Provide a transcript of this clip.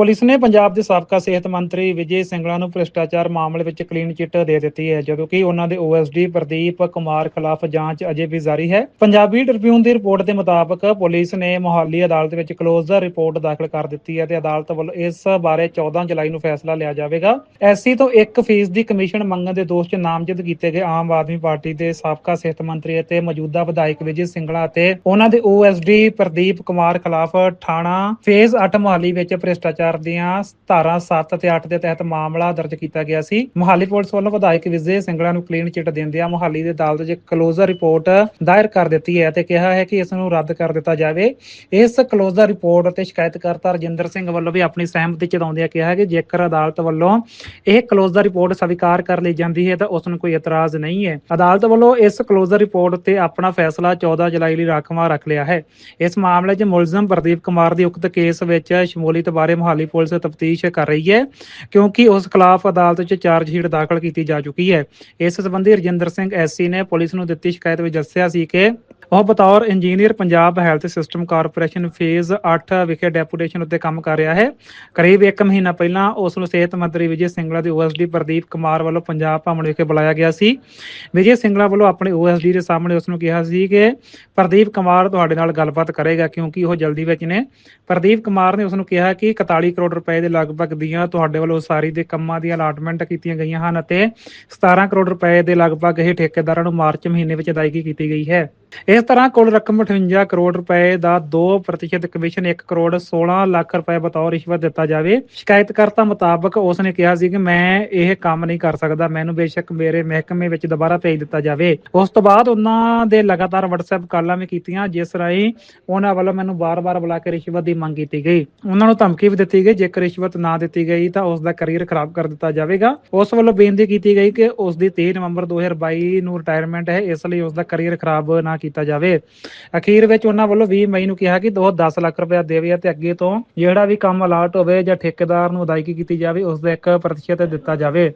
Police ਨੇ ਪੰਜਾਬ ਦੇ ਸਾਬਕਾ ਸਿਹਤ ਮੰਤਰੀ ਵਿਜੇ ਸਿੰਗਲਾ ਨੂੰ ਭ੍ਰਿਸ਼ਟਾਚਾਰ ਮਾਮਲੇ ਵਿੱਚ ਕਲੀਨ ਚਿੱਟ ਦੇ ਦਿੱਤੀ ਹੈ, ਜਦੋਂ ਕਿ ਉਹਨਾਂ ਦੇ ਓਐਸਡੀ ਪ੍ਰਦੀਪ ਕੁਮਾਰ ਖਿਲਾਫ ਜਾਂਚ ਅਜੇ ਵੀ ਜਾਰੀ ਹੈ। ਪੰਜਾਬੀ ਟ੍ਰਿਬਿਊਨ ਦੀ ਰਿਪੋਰਟ ਦੇ ਮੁਤਾਬਕ ਪੁਲਿਸ ਨੇ ਮੁਹਾਲੀ ਅਦਾਲਤ ਵਿੱਚ ਕਲੋਜ਼ਰ ਰਿਪੋਰਟ ਦਾਖਲ ਕਰ ਦਿੱਤੀ ਹੈ ਤੇ ਅਦਾਲਤ ਵੱਲੋਂ ਇਸ ਬਾਰੇ 14 ਜੁਲਾਈ ਨੂੰ ਫੈਸਲਾ ਲਿਆ ਜਾਵੇਗਾ। ਐਸਸੀ ਤੋਂ 1% ਦੀ ਕਮਿਸ਼ਨ ਮੰਗਣ ਦੇ ਦੋਸ਼ 'ਚ ਨਾਮਜ਼ਦ ਕੀਤੇ ਗਏ ਆਮ ਆਦਮੀ ਪਾਰਟੀ ਦੇ ਸਾਬਕਾ ਸਿਹਤ ਮੰਤਰੀ ਅਤੇ ਮੌਜੂਦਾ ਵਿਧਾਇਕ ਵਿਜੇ ਸਿੰਗਲਾ ਅਤੇ ਉਹਨਾਂ ਦੇ ਓਐਸਡੀ ਪ੍ਰਦੀਪ ਕੁਮਾਰ ਖਿਲਾਫ ਥਾਣਾ ਫੇਜ਼ 8 ਮੋਹਾਲੀ ਵਿੱਚ ਭ੍ਰਿਸ਼ਟਾਚਾਰ ਦੀਆਂ ਧਾਰਾ 7 ਅਤੇ 8 ਦੇ ਤਹਿਤ ਮਾਮਲਾ ਦਰਜ ਕੀਤਾ ਗਿਆ ਸੀ। ਮੁਹਾਲੀ ਪੁਲਿਸ ਵੱਲੋਂ ਵਿਧਾਇਕ ਵਿਜੇ ਸਿੰਗਲਾ ਨੂੰ ਕਲੀਨ ਚਿੱਟ ਦਿੰਦਿਆਂ ਮੁਹਾਲੀ ਦੇ ਅਦਾਲਤ 'ਚ ਕਲੋਜ਼ਰ ਰਿਪੋਰਟ ਦਾਇਰ ਕਰ ਦਿੱਤੀ ਹੈ ਤੇ ਕਿਹਾ ਹੈ ਕਿ ਇਸ ਨੂੰ ਰੱਦ ਕਰ ਦਿੱਤਾ ਜਾਵੇ। ਇਸ ਕਲੋਜ਼ਰ ਰਿਪੋਰਟ ਤੇ ਸ਼ਿਕਾਇਤਕਰਤਾ ਰਜਿੰਦਰ ਸਿੰਘ ਵੱਲੋਂ ਵੀ ਆਪਣੀ ਸਹਿਮਤੀ ਜਤਾਉਂਦਿਆਂ ਕਿਹਾ ਕਿ ਜੇਕਰ ਅਦਾਲਤ ਵੱਲੋਂ ਇਹ ਕਲੋਜ਼ਰ ਰਿਪੋਰਟ ਸਵੀਕਾਰ ਕਰ ਲਈ ਜਾਂਦੀ ਹੈ ਤਾਂ ਉਸ ਨੂੰ ਕੋਈ ਇਤਰਾਜ਼ ਨਹੀਂ ਹੈ। ਅਦਾਲਤ ਵੱਲੋਂ ਇਸ ਕਲੋਜ਼ਰ ਰਿਪੋਰਟ ਤੇ ਆਪਣਾ ਫੈਸਲਾ 14 ਜੁਲਾਈ ਲਈ ਰਾਖਵਾਂ ਰੱਖ ਲਿਆ ਹੈ। ਇਸ ਮਾਮਲੇ 'ਚ ਮੁਲਜ਼ਮ ਪ੍ਰਦੀਪ ਕੁਮਾਰ ਦੀ ਉਕਤ ਕੇਸ ਵਿੱਚ ਸ਼ਮੂਲੀਅਤ ਬਾਰੇ ਮੁਹਾਲੀ ਪੁਲਿਸ ਤਫਤੀਸ਼ ਕਰ ਰਹੀ ਹੈ, ਕਿਉਂਕਿ ਉਸ ਖਿਲਾਫ ਅਦਾਲਤ 'ਚ ਚਾਰਜ ਸ਼ੀਟ ਦਾਖਲ ਕੀਤੀ ਜਾ ਚੁੱਕੀ ਹੈ। ਇਸ ਸੰਬੰਧੀ ਰਜਿੰਦਰ ਸਿੰਘ ਐਸਸੀ ਨੇ ਪੁਲਿਸ ਨੂੰ ਦਿੱਤੀ ਸ਼ਿਕਾਇਤ ਵਿੱਚ ਦੱਸਿਆ ਸੀ ਕਿ ਉਹ ਬਤੌਰ engineer Punjab health system corporation phase 8 ਵਿਖੇ ਡੈਪੂਟੇਸ਼ਨ ਉੱਤੇ ਕੰਮ ਕਰ ਰਿਹਾ ਹੈ। ਕਰੀਬ 1 ਮਹੀਨਾ ਪਹਿਲਾਂ ਉਸ ਨੂੰ ਸਿਹਤ ਮੰਤਰੀ ਵਿਜੇ ਸਿੰਗਲਾ ਦੀ ਓਐਸਡੀ ਪ੍ਰਦੀਪ ਕੁਮਾਰ ਵੱਲੋਂ ਪੰਜਾਬ ਭਵਨ ਵਿਖੇ ਬੁਲਾਇਆ ਗਿਆ ਸੀ। ਵਿਜੇ ਸਿੰਗਲਾ ਵੱਲੋਂ ਆਪਣੇ ਓਐਸਡੀ ਦੇ ਸਾਹਮਣੇ ਉਸ ਨੂੰ ਕਿਹਾ ਸੀ ਕਿ ਪ੍ਰਦੀਪ ਕੁਮਾਰ ਤੁਹਾਡੇ ਨਾਲ ਗੱਲਬਾਤ ਕਰੇਗਾ, ਕਿਉਂਕਿ ਉਹ ਜਲਦੀ ਵਿੱਚ ਨੇ। ਪ੍ਰਦੀਪ ਕੁਮਾਰ ਨੇ ਉਸ ਨੂੰ ਕਿਹਾ ਕਿ 41 ਕਰੋੜ ਰੁਪਏ ਦੇ ਲਗਭਗ ਦੀਆਂ ਤੁਹਾਡੇ ਵੱਲੋਂ ਉਸਾਰੀ ਦੇ ਕੰਮਾਂ ਦੀਆਂ ਅਲਾਟਮੈਂਟ ਕੀਤੀਆਂ ਗਈਆਂ ਹਨ ਅਤੇ 17 ਕਰੋੜ ਰੁਪਏ ਦੇ ਲਗਭਗ ਇਹ ਠੇਕੇਦਾਰਾਂ ਨੂੰ ਮਾਰਚ ਮਹੀਨੇ ਵਿੱਚ ਅਦਾਇਗੀ ਕੀਤੀ ਗਈ ਹੈ। ਇਸ ਤਰ੍ਹਾਂ ਕੁੱਲ ਰਕਮ 58 ਕਰੋੜ ਰੁਪਏ ਦਾ 2% ਕਮਿਸ਼ਨ 1 ਕਰੋੜ 16 ਲੱਖ ਰੁਪਏ ਬਤੌਰ ਰਿਸ਼ਵਤ ਦਿੱਤਾ ਜਾਵੇ। ਸ਼ਿਕਾਇਤਕਰਤਾ ਮੁਤਾਬਕ ਉਸ ਨੇ ਕਿਹਾ ਸੀ ਕਿ ਮੈਂ ਇਹ ਕੰਮ ਨਹੀਂ ਕਰ ਸਕਦਾ, ਮੈਨੂੰ ਬੇਸ਼ੱਕ ਮੇਰੇ ਮਹਿਕਮੇ ਵਿੱਚ ਦੁਬਾਰਾ ਭੇਜ ਦਿੱਤਾ ਜਾਵੇ। ਉਸ ਤੋਂ ਬਾਅਦ ਉਹਨਾਂ ਦੇ ਲਗਾਤਾਰ WhatsApp ਕਾਲਾਂ ਵੀ ਕੀਤੀਆਂ, ਜਿਸ ਰਾਹੀਂ ਉਹਨਾਂ ਵੱਲੋਂ ਮੈਨੂੰ ਬਾਰ-ਬਾਰ ਬੁਲਾ ਕੇ ਰਿਸ਼ਵਤ ਦੀ ਮੰਗ ਕੀਤੀ ਗਈ। ਉਹਨਾਂ ਨੂੰ ਧਮਕੀ ਵੀ ਦਿੱਤੀ ਗਈ, ਜੇਕਰ ਰਿਸ਼ਵਤ ਨਾ ਦਿੱਤੀ ਗਈ ਤਾਂ ਉਸ ਦਾ ਕੈਰੀਅਰ ਖਰਾਬ ਕਰ ਦਿੱਤਾ ਜਾਵੇਗਾ। ਉਸ ਵੱਲੋਂ ਬੇਨਤੀ ਕੀਤੀ ਗਈ ਕਿ ਉਸ ਦੀ 23 ਨਵੰਬਰ 2022 ਨੂੰ ਰਿਟਾਇਰਮੈਂਟ ਹੈ, ਇਸ ਲਈ ਉਸ ਦਾ ਕੈਰੀਅਰ ਖਰਾਬ ਨਾ ਕੀਤਾ ਜਾਵੇ। ਅਖੀਰ ਵਿੱਚ ਉਹਨਾਂ ਵੱਲੋਂ 20 ਮਈ ਨੂੰ ਕਿਹਾ ਕਿ ਉਹ 10 ਲੱਖ ਰੁਪਏ ਦੇਵੇ ਤੇ ਅੱਗੇ ਤੋਂ ਜਿਹੜਾ ਵੀ ਕੰਮ ਅਲਾਟ ਹੋਵੇ ਜਾਂ ਠੇਕੇਦਾਰ ਨੂੰ ਅਦਾਇਗੀ ਕੀਤੀ ਜਾਵੇ ਉਸ ਦਾ 1% ਦਿੱਤਾ ਜਾਵੇ।